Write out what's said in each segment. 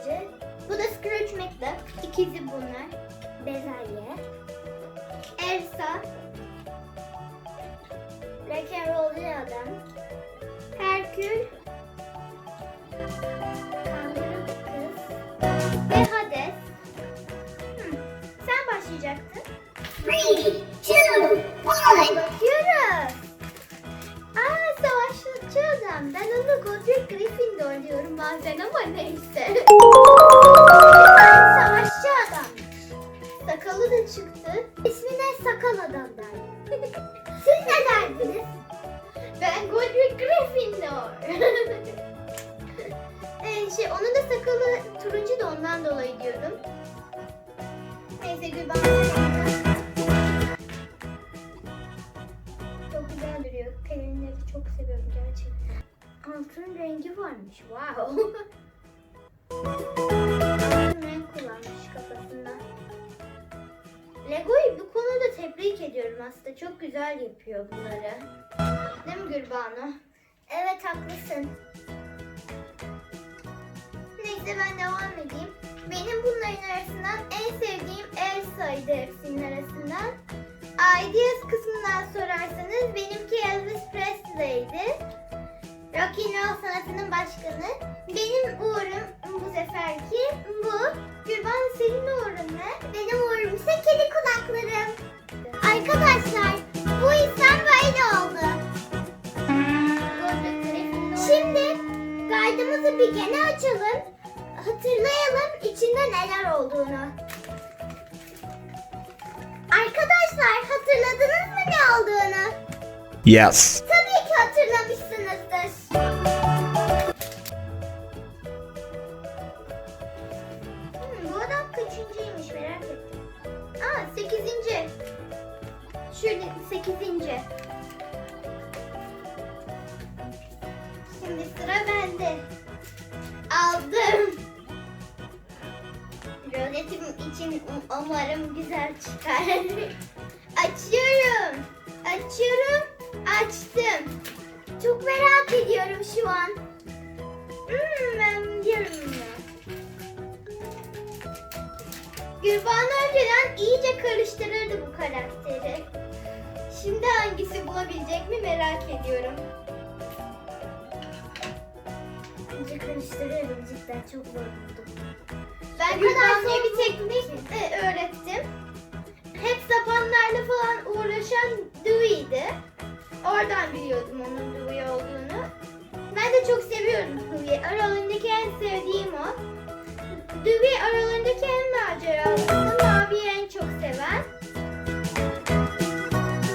karateci. Bu da Scrooge McDuck. İkizi bunlar. Bezelye. Elsa. Rock and Roll'cu adam. Herkül. Kanguru kız. Ve. Hmm, Sen başlayacaktın. Three, two, one. Godric Gryffindor diyorum bazen ama neyse. Savaşçı adam. Sakalı da çıktı. İsmi ne sakal adamdan. Siz ne derdiniz? Ben Godric Gryffindor. ee, şey onun da sakalı turuncu da ondan dolayı diyorum. Neyse Gülben. Çok güzel duruyor. Pelinleri çok seviyorum gerçekten. Altın rengi varmış. Wow. Renk kullanmış kafasında. Lego'yu bu konuda tebrik ediyorum aslında. Çok güzel yapıyor bunları. Değil mi Gürbanu? Evet haklısın. Neyse ben devam edeyim. Benim bunların arasından en sevdiğim Elsa'ydı hepsinin arasından. Ideas kısmından sorarsanız benimki Elvis Presley'di. Rock and Roll sanatının başkanı. Benim uğurum bu seferki bu. Gülban senin uğurun ne? Benim uğurum ise kedi kulaklarım. Arkadaşlar bu insan böyle oldu. Şimdi kaydımızı bir gene açalım. Hatırlayalım içinde neler olduğunu. Arkadaşlar hatırladınız mı ne olduğunu? Yes. Hatırlamışsınızdır. Hmm, bu adam kaçıncıymış merak ettim. Aa sekizinci. Şöyle sekizinci. Şimdi sıra bende. Aldım. Roletim için um- umarım güzel çıkar. Açıyorum. Açıyorum. Açtım. Ediyorum şu an. Hmm, ben biliyorum bunu. Gülban önceden iyice karıştırırdı bu karakteri. Şimdi hangisi bulabilecek mi merak ediyorum. İyice karıştırıyorum cidden çok zor buldum. Ben Gülban'a bir teknik e, öğrettim. Hep sapanlarla falan uğraşan Dewey'di. Oradan biliyordum onun Dewey olduğunu. Ben de çok seviyorum Dewey'i. Aralarındaki en sevdiğim o. Dewey aralarındaki en maceralısı. Mavi'yi en çok seven.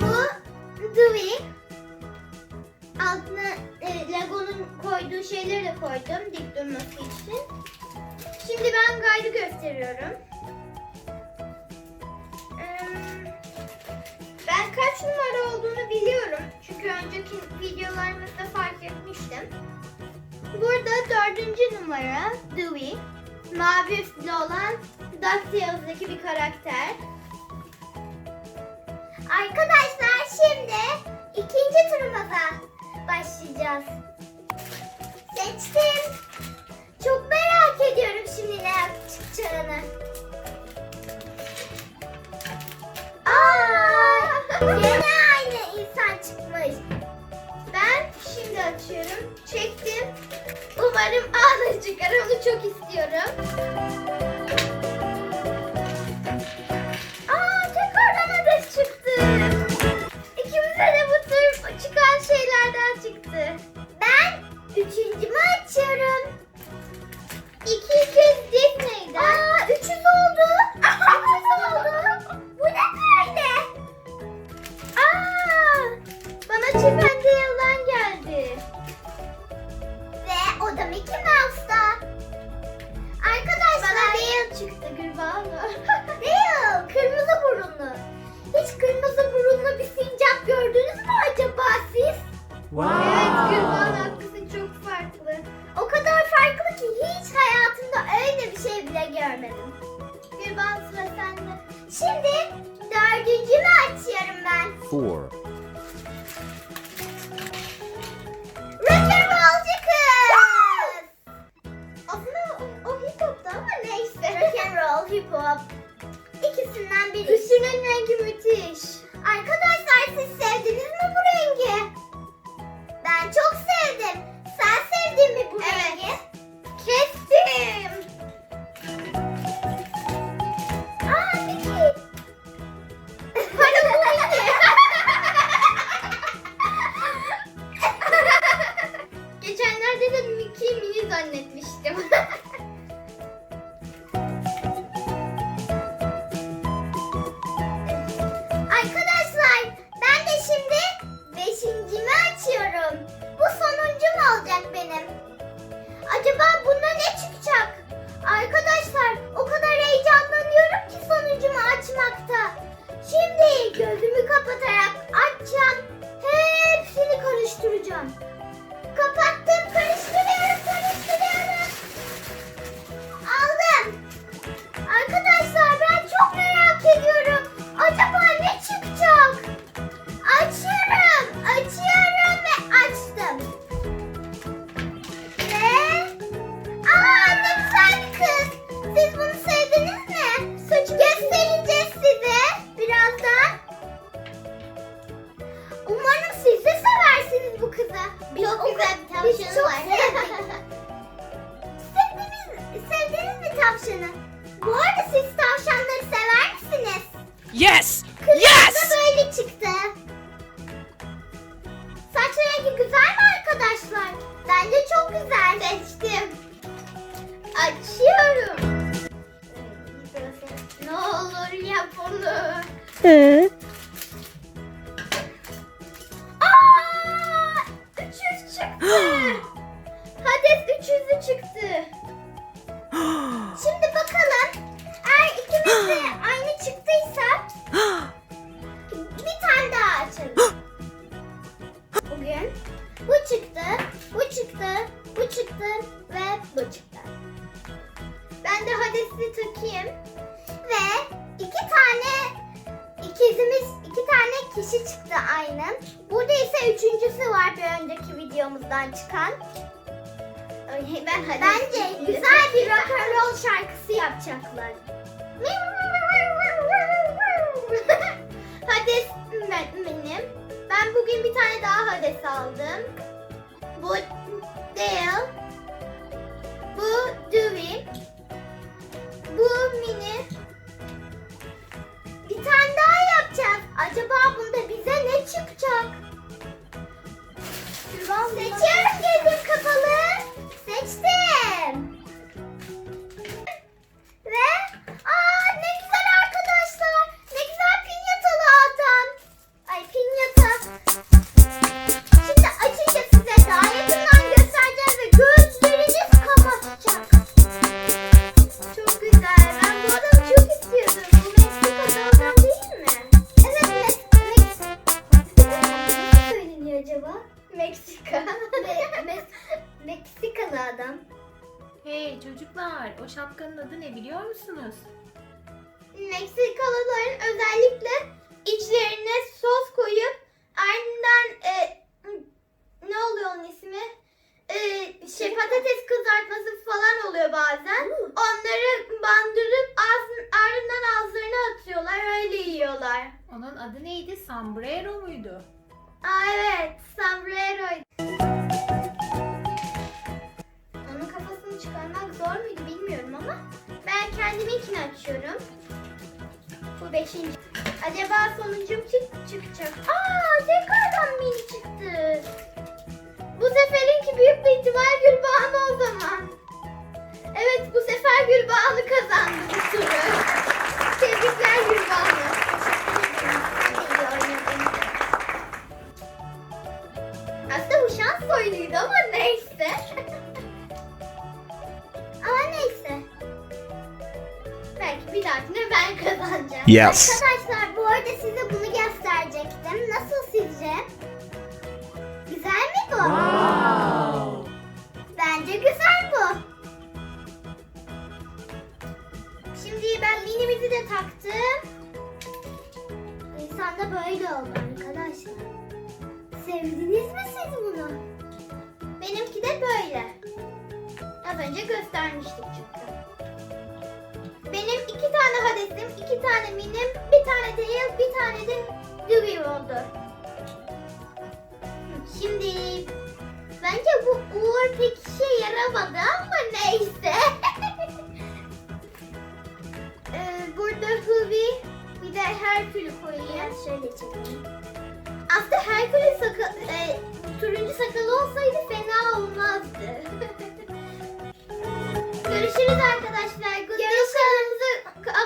Bu Dewey. Altına e, Lego'nun koyduğu şeyleri de koydum dik durması için. Şimdi ben kaydı gösteriyorum. Numara olduğunu biliyorum. Çünkü önceki videolarımızda fark etmiştim. Burada dördüncü numara Dewey. Mavi üstlü olan DuckTales'daki bir karakter. Arkadaşlar şimdi ikinci turumuza başlayacağız. Seçtim. Çok merak ediyorum şimdi ne çıkacağını. Aa, Umarım ağzı çıkar. Onu çok istiyorum. Acaba onu. Aa! 300 çıktı. Hades 300'ü çıktı. Şimdi bakalım. Eğer ikimiz de aynı çıktıysa bir tane daha açalım. Bugün bu çıktı, bu çıktı, bu çıktı ve bu çıktı. Ben de Hades'i takayım. Ve iki tane ikizimiz, iki tane kişi çıktı aynı. Burada ise üçüncüsü var bir önceki videomuzdan çıkan. Ben Bence güzel bir rock and roll şarkısı yapacaklar. Hades ben- benim. Ben bugün bir tane daha Hades aldım. Bu Dale. Bu Dewey. Bu Mini. Мам. Şapkanın adı ne biliyor musunuz? Meksikalıların özellikle içlerine sos koyup ardından e, ne oluyor onun ismi? E, şey patates kızartması falan oluyor bazen. Onları bandırıp ağzın, ardından ağızlarına atıyorlar öyle yiyorlar. Onun adı neydi? Sombrero muydu? Aa evet sombreroydu. Ama ben kendiminkini açıyorum. Bu beşinci. Acaba sonuncum çık çıkacak. Aa tekrardan mini çıktı. Bu seferinki büyük bir ihtimal Gülbağ'ın o zaman. Evet bu sefer Gülbağ'ını kazandı bu turu. Tebrikler Gülbağ'ı. Yes. Arkadaşlar bu arada size bunu gösterecektim. Nasıl sizce? Güzel mi bu? Bence güzel bu. Şimdi ben minimizi de taktım. İnsanlar da böyle oldu arkadaşlar. Sevdiniz mi siz bunu? Benimki de böyle. Az önce göstermiştik çünkü. İki tane Hades'im, iki tane Minim, bir tane Tails, bir tane de Dewey oldu. Şimdi bence bu Uğur pek işe yaramadı ama neyse. Ee, burada Hubi bir de Herkül'ü koyayım. Şöyle çekeyim. Aslında Herkül'ün sakal, e, turuncu sakalı olsaydı fena olmazdı. Görüşürüz arkadaşlar. Görüşürüz.